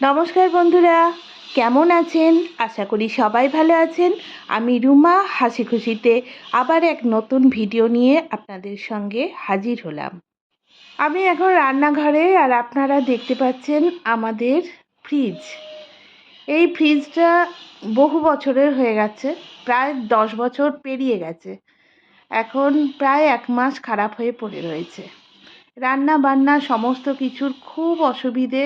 নমস্কার বন্ধুরা, কেমন আছেন? আশা করি সবাই ভালো আছেন। আমি রুমা, হাসি খুশিতে আবার এক নতুন ভিডিও নিয়ে আপনাদের সঙ্গে হাজির হলাম। আমি এখন রান্নাঘরে আর আপনারা দেখতে পাচ্ছেন আমাদের ফ্রিজ এই ফ্রিজটা বহু বছরের হয়ে গেছে, প্রায় দশ বছর পেরিয়ে গেছে। এখন প্রায় এক মাস খারাপ হয়ে পড়ে রয়েছে। রান্না বান্না সমস্ত কিছুর খুব অসুবিধে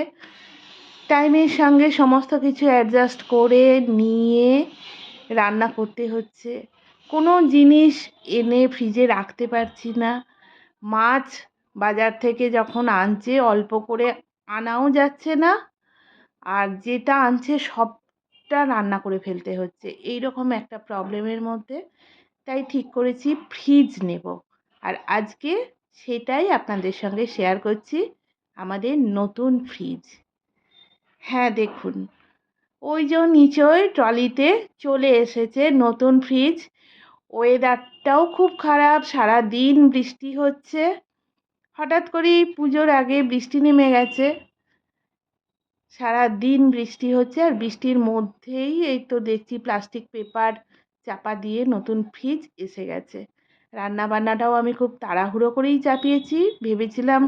টাইমের সঙ্গে সমস্ত কিছু অ্যাডজাস্ট করে নিয়ে রান্না করতে হচ্ছে। কোনো জিনিস এনে ফ্রিজে রাখতে পারছি না। মাছ বাজার থেকে যখন আনছে, অল্প করে আনাও যাচ্ছে না। আর যেটা আনছে, সবটা রান্না করে ফেলতে হচ্ছে। এই রকম একটা প্রবলেমের মধ্যে। তাই ঠিক করেছি ফ্রিজ নেব। আর আজকে সেটাই আপনাদের সঙ্গে শেয়ার করছি। আমাদের নতুন ফ্রিজ হ্যাঁ দেখুন। ওই যে নিচয় ট্রলিতে চলে এসেছে নতুন ফ্রিজ। ওয়েদারটাও খুব খারাপ সারা দিন বৃষ্টি হচ্ছে। হঠাৎ করেই পুজোর আগে বৃষ্টি নেমে গেছে। সারা দিন বৃষ্টি হচ্ছে আর বৃষ্টির মধ্যেই এই তো দেখছি প্লাস্টিক পেপার চাপা দিয়ে নতুন ফ্রিজ এসে গেছে। রান্না বান্নাটাও আমি খুব তাড়াহুড়ো করেই চাপিয়েছি। ভেবেছিলাম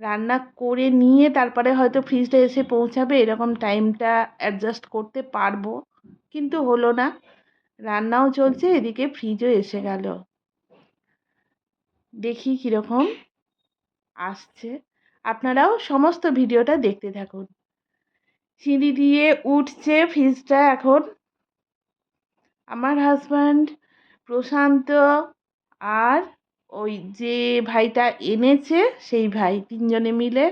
রান্না করে নিয়ে তারপরে হয়তো ফ্রিজটা এসে পৌঁছাবে, এরকম টাইমটা অ্যাডজাস্ট করতে পারব। কিন্তু হলো না। রান্নাও চলছে, এদিকে ফ্রিজও এসে গেল। দেখি কীরকম আসছে। আপনারাও সমস্ত ভিডিওটা দেখতে থাকুন। সিঁড়ি দিয়ে উঠছে ফ্রিজটা এখন। আমার হাজব্যান্ড প্রশান্ত আর ওই যে ভাইটা এনেছে, সেই ভাই তিনজনে মিলে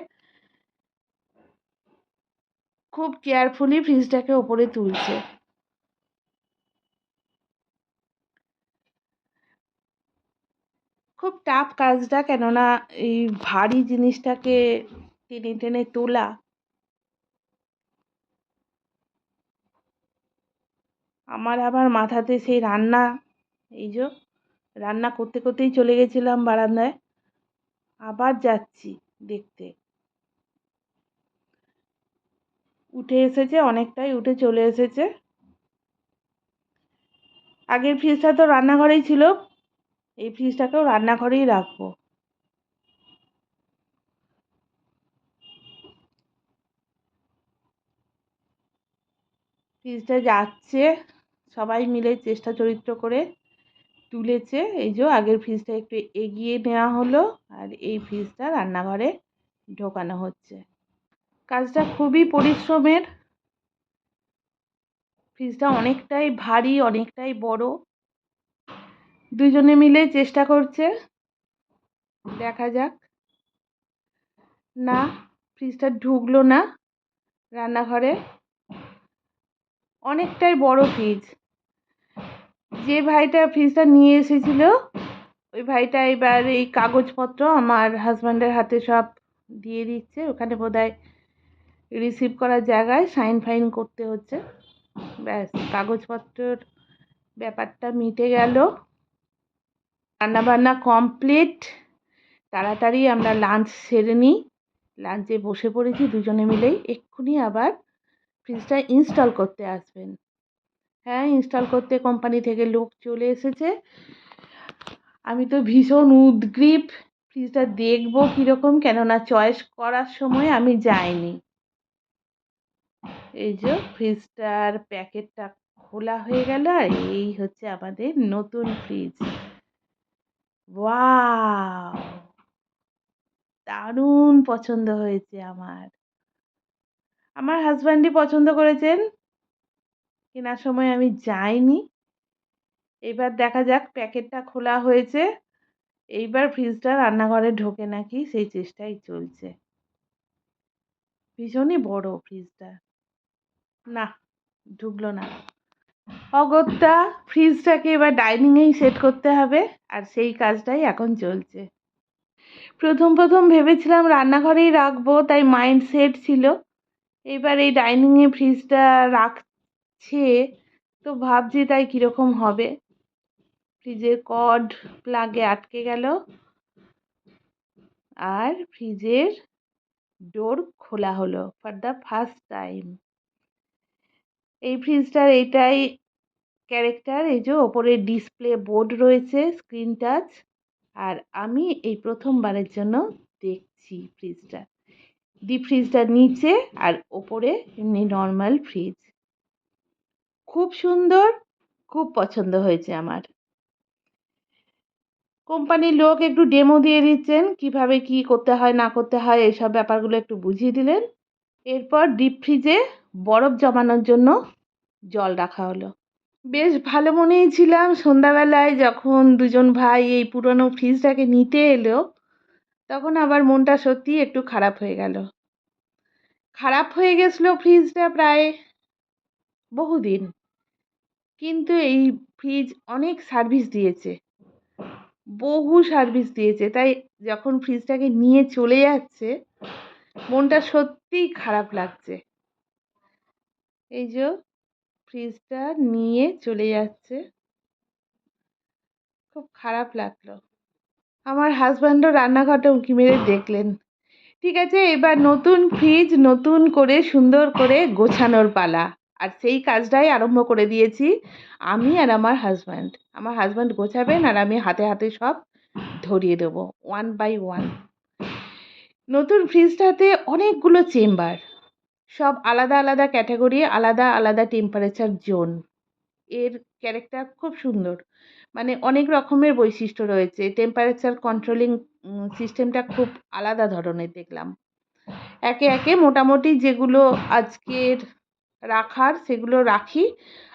খুব কেয়ারফুলি ফ্রিজটাকে ওপরে তুলছে। খুব টাফ কাজটা, কেননা এই ভারী জিনিসটাকে টেনে টেনে তোলা। আমার আবার মাথাতে সেই রান্না, এই যে রান্না করতে করতেই চলে গেছিলাম বারান্দায়। আবার যাচ্ছি দেখতে। উঠে এসেছে, অনেকটাই উঠে চলে এসেছে। আগের ফ্রিজটা তো রান্নাঘরেই ছিল, এই ফ্রিজটাকেও রান্নাঘরেই রাখব। ফ্রিজটা যাচ্ছে, সবাই মিলে চেষ্টা চরিত্র করে। তুলেছে। এই যে আগের ফ্রিজটা একটু এগিয়ে নেওয়া হলো আর এই ফ্রিজটা রান্নাঘরে ঢোকানো হচ্ছে। কাজটা খুবই পরিশ্রমের। ফ্রিজটা অনেকটাই ভারী, অনেকটাই বড়। দুজনে মিলে চেষ্টা করছে। দেখা যাক। না ফ্রিজটা ঢুকলো না রান্নাঘরে। অনেকটাই বড় ফ্রিজ যে ভাইটা ফ্রিজটা নিয়ে এসেছিল, ওই ভাইটা এবার এই কাগজপত্র আমার হাজব্যান্ডের হাতে সব দিয়ে দিচ্ছে। ওখানে বোধহয় রিসিভ করার জায়গায় সাইন ফাইন করতে হচ্ছে। ব্যাস, কাগজপত্রের ব্যাপারটা মিটে গেল। রান্নাবান্না কমপ্লিট তাড়াতাড়ি আমরা লাঞ্চ সেরে নিই। লাঞ্চে বসে পড়েছি দুজনে মিলেই। এক্ষুনি আবার ফ্রিজটা ইনস্টল করতে আসবেন। হ্যাঁ ইনস্টল করতে কোম্পানি থেকে লোক চলে এসেছে। আমি তো ভীষণ উদ্গ্রীব। ফ্রিজটা দেখব কীরকম, কেননা চয়েস করার সময় আমি যাইনি। এই যে ফ্রিজটার প্যাকেটটা খোলা হয়ে গেল আর এই হচ্ছে আমাদের নতুন ফ্রিজ ওয়াও দারুণ পছন্দ হয়েছে আমার। আমার হাজব্যান্ডই পছন্দ করেছেন। কেনার সময় আমি যাইনি। এবার দেখা যাক প্যাকেটটা খোলা হয়েছে। এইবার ফ্রিজটা রান্নাঘরে ঢোকে নাকি সেই চেষ্টাই চলছে। ভীষণই বড় ফ্রিজটা। না, ঢুকলো না। অগত্যা, ফ্রিজটাকে এবার ডাইনিংয়েই সেট করতে হবে আর সেই কাজটাই এখন চলছে। প্রথম প্রথম ভেবেছিলাম রান্নাঘরেই রাখব, তাই মাইন্ড সেট ছিল। এবার এই ডাইনিংয়ে ফ্রিজটা রাখছে তো ভাবছি তাই কীরকম হবে? ফ্রিজের কর্ড প্লাগে আটকে গেল। আর ফ্রিজের ডোর খোলা হলো ফর দ্য ফার্স্ট টাইম এই ফ্রিজটার এইটাই ক্যারেক্টার এই যে ওপরে ডিসপ্লে বোর্ড রয়েছে স্ক্রিন টাচ আর আমি এই প্রথমবারের জন্য দেখছি ফ্রিজটা ডিপ ফ্রিজটার নিচে আর ওপরে এমনি নর্মাল ফ্রিজ খুব সুন্দর, খুব পছন্দ হয়েছে আমার। কোম্পানির লোক একটু ডেমো দিয়ে দিচ্ছেন, কীভাবে কি করতে হয়, না করতে হয় এইসব ব্যাপারগুলো একটু বুঝিয়ে দিলেন। এরপর ডিপ ফ্রিজে বরফ জমানোর জন্য জল রাখা হলো। বেশ ভালো মনেই ছিলাম সন্ধ্যাবেলায় যখন দুজন ভাই এই পুরনো ফ্রিজটাকে নিতে এলো, তখন আবার মনটা সত্যি একটু খারাপ হয়ে গেল। খারাপ হয়ে গেছিল ফ্রিজটা প্রায় বহুদিন। কিন্তু এই ফ্রিজ অনেক সার্ভিস দিয়েছে। বহু সার্ভিস দিয়েছে। তাই যখন ফ্রিজটাকে নিয়ে চলে যাচ্ছে, মনটা সত্যিই খারাপ লাগছে। এই যে ফ্রিজটা নিয়ে চলে যাচ্ছে, খুব খারাপ লাগল। আমার হাজব্যান্ডও রান্নাঘরটা উঁকি মেরে দেখলেন। ঠিক আছে, এবার নতুন ফ্রিজ নতুন করে সুন্দর করে গোছানোর পালা। আর সেই কাজটাই আরম্ভ করে দিয়েছি। আমি আর আমার হাজব্যান্ড আমার হাজব্যান্ড গোছাবেন আর আমি হাতে হাতে সব ধরিয়ে দেবো ওয়ান বাই ওয়ান নতুন ফ্রিজটাতে অনেকগুলো চেম্বার সব আলাদা আলাদা ক্যাটাগরি আলাদা আলাদা টেম্পারেচার জোন এর ক্যারেক্টার খুব সুন্দর। মানে অনেক রকমের বৈশিষ্ট্য রয়েছে। টেম্পারেচার কন্ট্রোলিং সিস্টেমটা খুব আলাদা ধরনের দেখলাম। একে একে মোটামুটি যেগুলো আজকের রাখার, সেগুলো রাখি।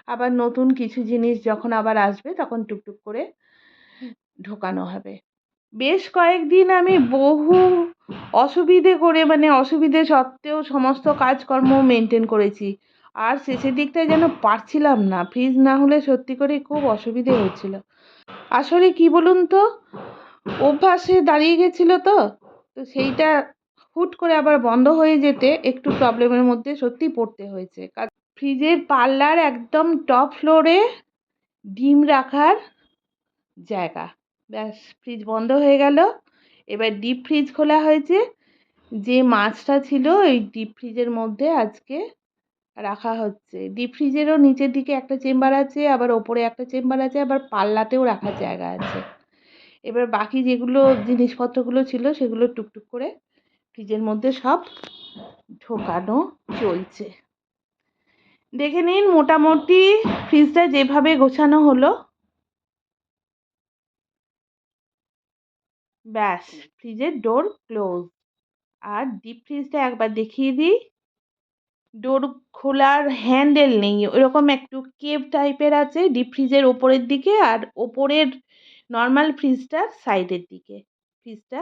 আবার নতুন কিছু জিনিস যখন আবার আসবে, তখন টুকটুক করে ঢোকানো হবে। বেশ কয়েকদিন আমি বহু অসুবিধে করে মানে অসুবিধে সত্ত্বেও সমস্ত কাজকর্ম মেনটেন করেছি। আর শেষের দিকটায় যেন পারছিলাম না। ফ্রিজ না হলে সত্যি করে খুব অসুবিধে হচ্ছিল। আসলে কি বলুন তো? অভ্যাসে দাঁড়িয়ে গেছিল তো। তো সেইটা হুট করে আবার বন্ধ হয়ে যেতে একটু প্রবলেমের মধ্যে সত্যি পড়তে হয়েছে। ফ্রিজের পাল্লার একদম টপ ফ্লোরে ডিম রাখার জায়গা। ব্যাস, ফ্রিজ বন্ধ হয়ে গেল। এবার ডিপ ফ্রিজ খোলা হয়েছে। যে মাছটা ছিল ওই ডিপ ফ্রিজের মধ্যে আজকে রাখা হচ্ছে। ডিপ ফ্রিজেরও নিচের দিকে একটা চেম্বার আছে, আবার ওপরে একটা চেম্বার আছে, আবার পাল্লাতেও রাখার জায়গা আছে। এবার বাকি যেগুলো জিনিসপত্রগুলো ছিল সেগুলো টুকটুক করে ফ্রিজের মধ্যে সব ঢোকানো চলছে। দেখে নিন মোটামুটি ফ্রিজটা যেভাবে গোছানো হলো। ব্যাস, ফ্রিজের ডোর ক্লোজ আর ডিপ ফ্রিজটা একবার দেখিয়ে দিই। ডোর খোলার হ্যান্ডেল নেই, ওরকম একটু কেভ টাইপের আছে ডিপ ফ্রিজের ওপরের দিকে আর ওপরের নর্মাল ফ্রিজটার সাইডের দিকে। ফ্রিজটা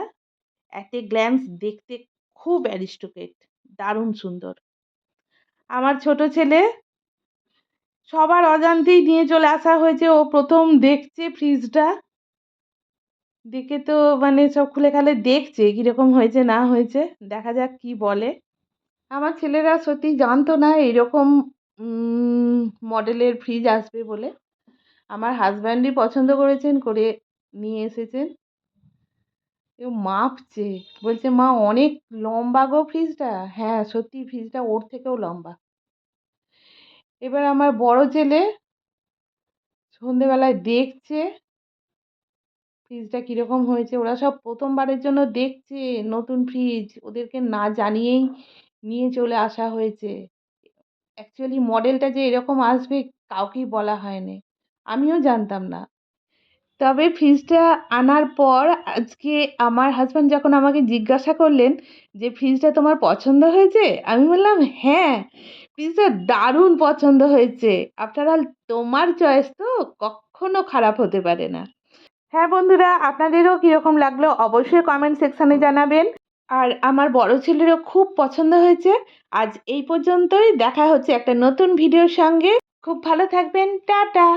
এতে গ্ল্যান্স দেখতে খুব অ্যারিস্টোকেট দারুণ সুন্দর। আমার ছোট ছেলে সবার অজান্তেই নিয়ে চলে আসা হয়েছে। ও প্রথম দেখছে ফ্রিজটা। দেখে তো মানে সব খুলে খালে দেখছে কীরকম হয়েছে, না হয়েছে। দেখা যাক কি বলে। আমার ছেলেরা সত্যি জানতো না এরকম মডেলের ফ্রিজ আসবে বলে। আমার হাজব্যান্ডই পছন্দ করেছেন, করে নিয়ে এসেছেন। কেউ মাপছে বলছে, মা, অনেক লম্বা গো ফ্রিজটা? হ্যাঁ সত্যি ফ্রিজটা ওর থেকেও লম্বা। এবার আমার বড় ছেলে সন্ধেবেলায় দেখছে ফ্রিজটা কীরকম হয়েছে। ওরা সব প্রথমবারের জন্য দেখছে নতুন ফ্রিজ। ওদেরকে না জানিয়েই নিয়ে চলে আসা হয়েছে। অ্যাকচুয়ালি মডেলটা যে এরকম আসবে কাউকেই বলা হয়নি। আমিও জানতাম না। তবে ফ্রিজটা আনার পর আজকে আমার হাজব্যান্ড যখন আমাকে জিজ্ঞাসা করলেন যে ফ্রিজটা তোমার পছন্দ হয়েছে? আমি বললাম হ্যাঁ ফ্রিজটা দারুণ পছন্দ হয়েছে। আফটার অল তোমার চয়েস তো কখনো খারাপ হতে পারে না। হ্যাঁ বন্ধুরা, আপনাদেরও কীরকম লাগল অবশ্যই কমেন্ট সেকশানে জানাবেন। আর আমার বড় ছেলেরও খুব পছন্দ হয়েছে। আজ এই পর্যন্তই। দেখা হচ্ছে একটা নতুন ভিডিওর সঙ্গে। খুব ভালো থাকবেন। টাটা!